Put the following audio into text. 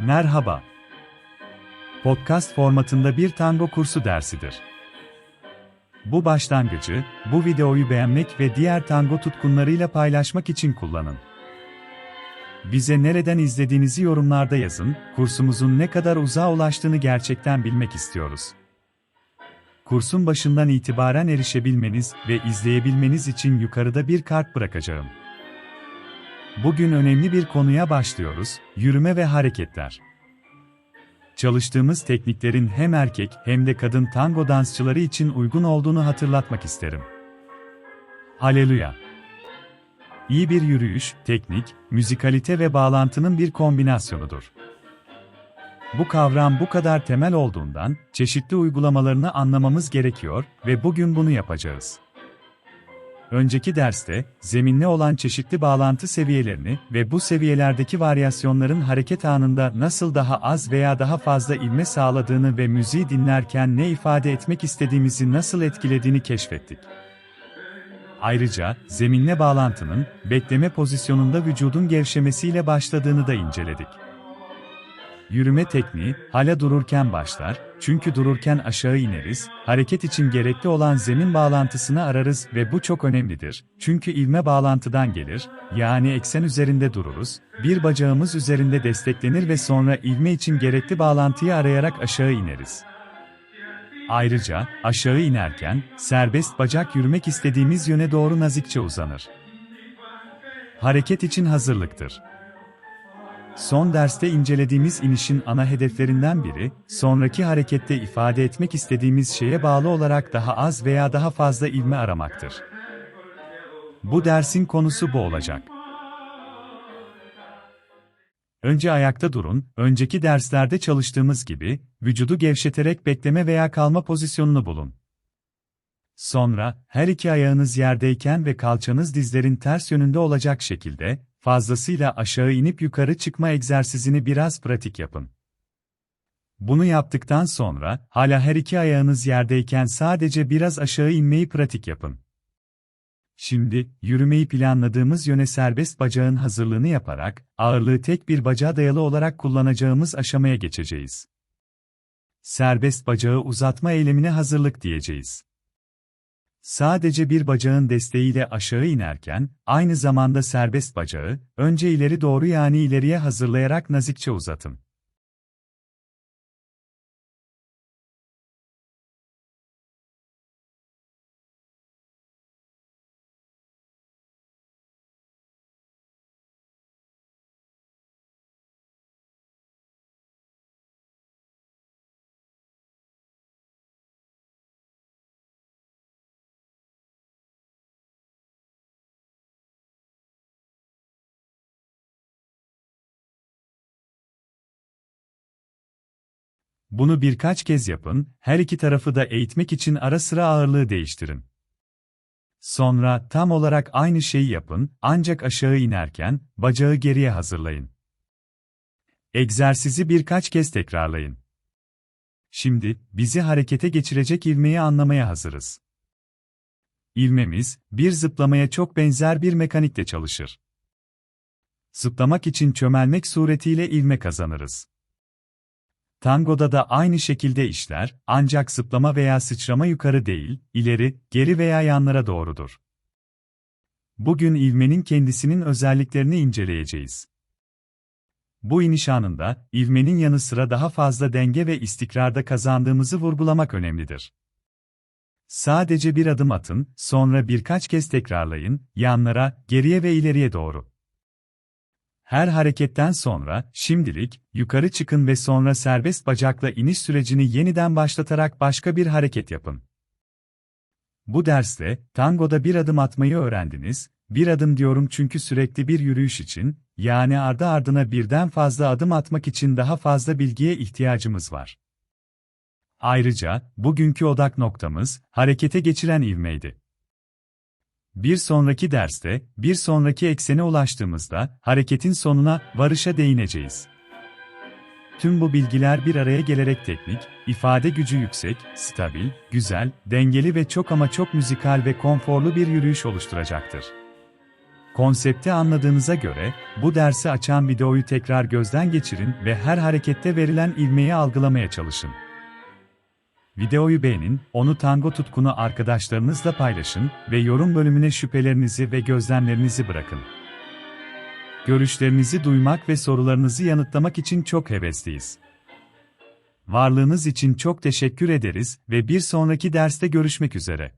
Merhaba. Podcast formatında bir tango kursu dersidir. Bu başlangıcı, bu videoyu beğenmek ve diğer tango tutkunlarıyla paylaşmak için kullanın. Bize nereden izlediğinizi yorumlarda yazın, kursumuzun ne kadar uzağa ulaştığını gerçekten bilmek istiyoruz. Kursun başından itibaren erişebilmeniz ve izleyebilmeniz için yukarıda bir kart bırakacağım. Bugün önemli bir konuya başlıyoruz, yürüme ve hareketler. Çalıştığımız tekniklerin hem erkek hem de kadın tango dansçıları için uygun olduğunu hatırlatmak isterim. Haleluya! İyi bir yürüyüş, teknik, müzikalite ve bağlantının bir kombinasyonudur. Bu kavram bu kadar temel olduğundan, çeşitli uygulamalarını anlamamız gerekiyor ve bugün bunu yapacağız. Önceki derste, zeminli olan çeşitli bağlantı seviyelerini ve bu seviyelerdeki varyasyonların hareket anında nasıl daha az veya daha fazla ilme sağladığını ve müziği dinlerken ne ifade etmek istediğimizi nasıl etkilediğini keşfettik. Ayrıca, zeminle bağlantının, bekleme pozisyonunda vücudun gevşemesiyle başladığını da inceledik. Yürüme tekniği, hala dururken başlar, çünkü dururken aşağı ineriz, hareket için gerekli olan zemin bağlantısını ararız ve bu çok önemlidir. Çünkü ilme bağlantıdan gelir, yani eksen üzerinde dururuz, bir bacağımız üzerinde desteklenir ve sonra ilme için gerekli bağlantıyı arayarak aşağı ineriz. Ayrıca, aşağı inerken, serbest bacak yürümek istediğimiz yöne doğru nazikçe uzanır. Hareket için hazırlıktır. Son derste incelediğimiz inişin ana hedeflerinden biri, sonraki harekette ifade etmek istediğimiz şeye bağlı olarak daha az veya daha fazla ilme aramaktır. Bu dersin konusu bu olacak. Önce ayakta durun, önceki derslerde çalıştığımız gibi, vücudu gevşeterek bekleme veya kalma pozisyonunu bulun. Sonra, her iki ayağınız yerdeyken ve kalçanız dizlerin ters yönünde olacak şekilde, fazlasıyla aşağı inip yukarı çıkma egzersizini biraz pratik yapın. Bunu yaptıktan sonra, hala her iki ayağınız yerdeyken sadece biraz aşağı inmeyi pratik yapın. Şimdi, yürümeyi planladığımız yöne serbest bacağın hazırlığını yaparak, ağırlığı tek bir bacağa dayalı olarak kullanacağımız aşamaya geçeceğiz. Serbest bacağı uzatma eylemine hazırlık diyeceğiz. Sadece bir bacağın desteğiyle aşağı inerken, aynı zamanda serbest bacağı, önce ileri doğru yani ileriye hazırlayarak nazikçe uzatın. Bunu birkaç kez yapın, her iki tarafı da eğitmek için ara sıra ağırlığı değiştirin. Sonra tam olarak aynı şeyi yapın, ancak aşağı inerken bacağı geriye hazırlayın. Egzersizi birkaç kez tekrarlayın. Şimdi bizi harekete geçirecek ivmeyi anlamaya hazırız. İvmemiz bir zıplamaya çok benzer bir mekanikle çalışır. Zıplamak için çömelmek suretiyle ivme kazanırız. Tangoda da aynı şekilde işler, ancak zıplama veya sıçrama yukarı değil, ileri, geri veya yanlara doğrudur. Bugün ivmenin kendisinin özelliklerini inceleyeceğiz. Bu iniş anında, ivmenin yanı sıra daha fazla denge ve istikrarda kazandığımızı vurgulamak önemlidir. Sadece bir adım atın, sonra birkaç kez tekrarlayın, yanlara, geriye ve ileriye doğru. Her hareketten sonra, şimdilik, yukarı çıkın ve sonra serbest bacakla iniş sürecini yeniden başlatarak başka bir hareket yapın. Bu derste, tangoda bir adım atmayı öğrendiniz, bir adım diyorum çünkü sürekli bir yürüyüş için, yani ardı ardına birden fazla adım atmak için daha fazla bilgiye ihtiyacımız var. Ayrıca, bugünkü odak noktamız, harekete geçiren ivmeydi. Bir sonraki derste, bir sonraki eksene ulaştığımızda, hareketin sonuna, varışa değineceğiz. Tüm bu bilgiler bir araya gelerek teknik, ifade gücü yüksek, stabil, güzel, dengeli ve çok ama çok müzikal ve konforlu bir yürüyüş oluşturacaktır. Konsepti anladığınıza göre, bu dersi açan videoyu tekrar gözden geçirin ve her harekette verilen ivmeyi algılamaya çalışın. Videoyu beğenin, onu tango tutkunu arkadaşlarınızla paylaşın ve yorum bölümüne şüphelerinizi ve gözlemlerinizi bırakın. Görüşlerinizi duymak ve sorularınızı yanıtlamak için çok hevesliyiz. Varlığınız için çok teşekkür ederiz ve bir sonraki derste görüşmek üzere.